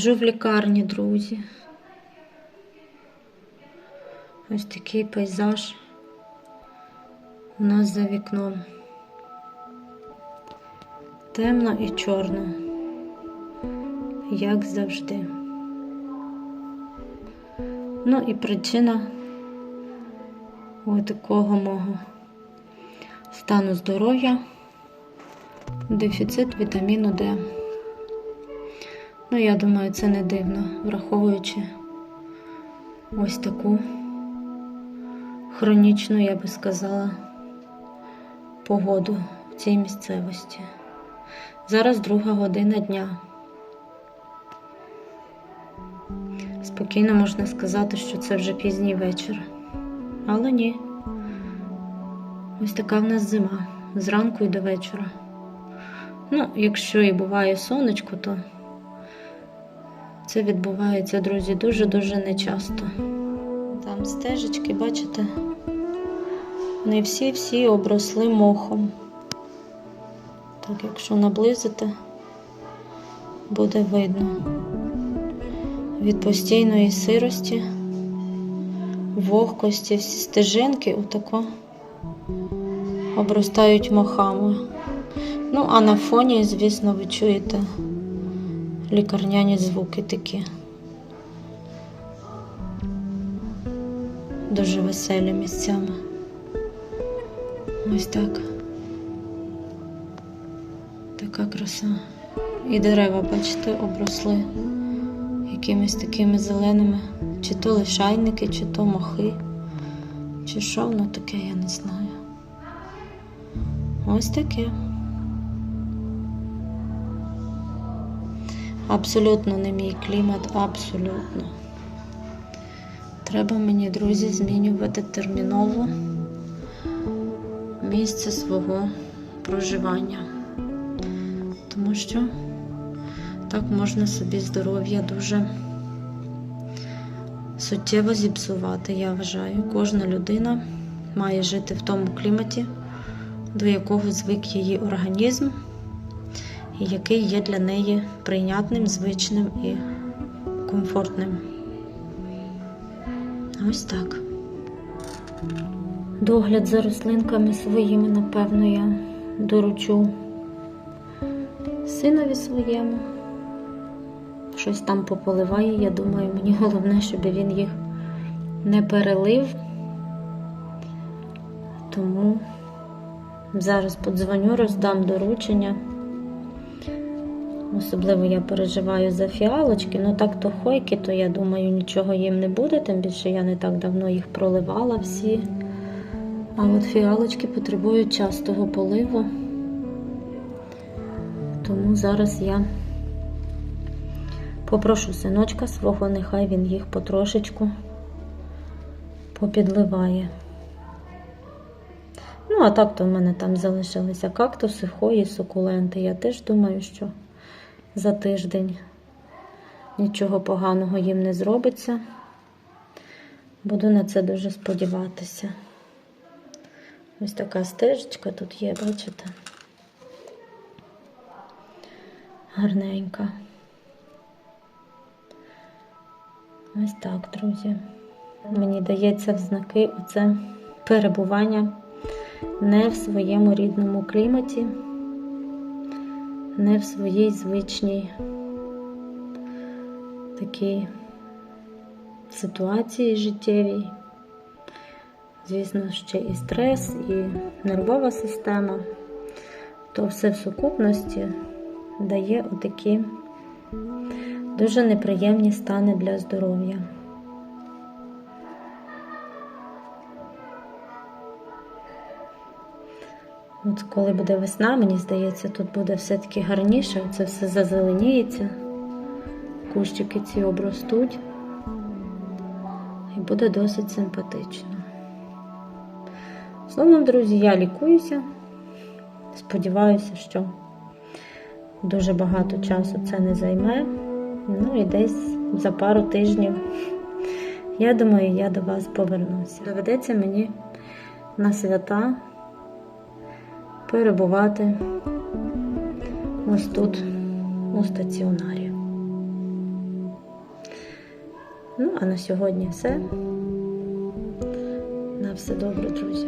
Лежу в лікарні, друзі. Ось такий пейзаж у нас за вікном. Темно і чорно, як завжди. Ну і причина ось такого мого стану здоров'я, дефіцит вітаміну Д. Ну, я думаю, це не дивно, враховуючи ось таку хронічну, я би сказала, погоду в цій місцевості. Зараз друга година дня. Спокійно можна сказати, що це вже пізній вечір. Але ні. Ось така в нас зима. Зранку і до вечора. Ну, якщо і буває сонечко, то це відбувається, друзі, дуже-дуже нечасто. Там стежечки, бачите, вони всі-всі обросли мохом. Так, якщо наблизити, буде видно. Від постійної сирості, вогкості, всі стежинки отако обростають мохами. Ну, а на фоні, звісно, ви чуєте лікарняні звуки такі. Дуже веселі місцями. Ось так. Така краса. І дерева, бачите, обросли якимись такими зеленими, чи то лишайники, чи то мохи, чи що воно таке, я не знаю. Ось таке. Абсолютно не мій клімат, абсолютно. Треба мені, друзі, змінювати терміново місце свого проживання. Тому що так можна собі здоров'я дуже суттєво зіпсувати, я вважаю. Кожна людина має жити в тому кліматі, до якого звик її організм який є для неї прийнятним, звичним і комфортним. Ось так. Догляд за рослинками своїми, напевно, я доручу синові своєму. Щось там пополиває, я думаю, мені головне, щоб він їх не перелив. Тому зараз подзвоню, роздам доручення. Особливо я переживаю за фіалочки, ну так то хойки, то я думаю, нічого їм не буде, тим більше я не так давно їх проливала всі. А от фіалочки потребують частого поливу. Тому зараз я попрошу синочка свого, нехай він їх потрошечку попідливає. Ну, а так то в мене там залишилися кактуси, хої, сукуленти. Я теж думаю, що за тиждень нічого поганого їм не зробиться. Буду на це дуже сподіватися. Ось така стежечка тут є, бачите? Гарненька. Ось так, друзі. Мені дається в знаки оце перебування не в своєму рідному кліматі не в своїй звичній такій ситуації життєвій. Звісно, ще і стрес, і нервова система, то все в сукупності дає отакі дуже неприємні стани для здоров'я. От коли буде весна, мені здається, тут буде все-таки гарніше, це все зазеленіється, кущики ці обростуть і буде досить симпатично. Словом, друзі, я лікуюся. Сподіваюся, що дуже багато часу це не займе. Ну і десь за пару тижнів, я думаю, я до вас повернуся. Доведеться мені на свята перебувати ось тут у стаціонарі. Ну, а на сьогодні все. На все добре, друзі.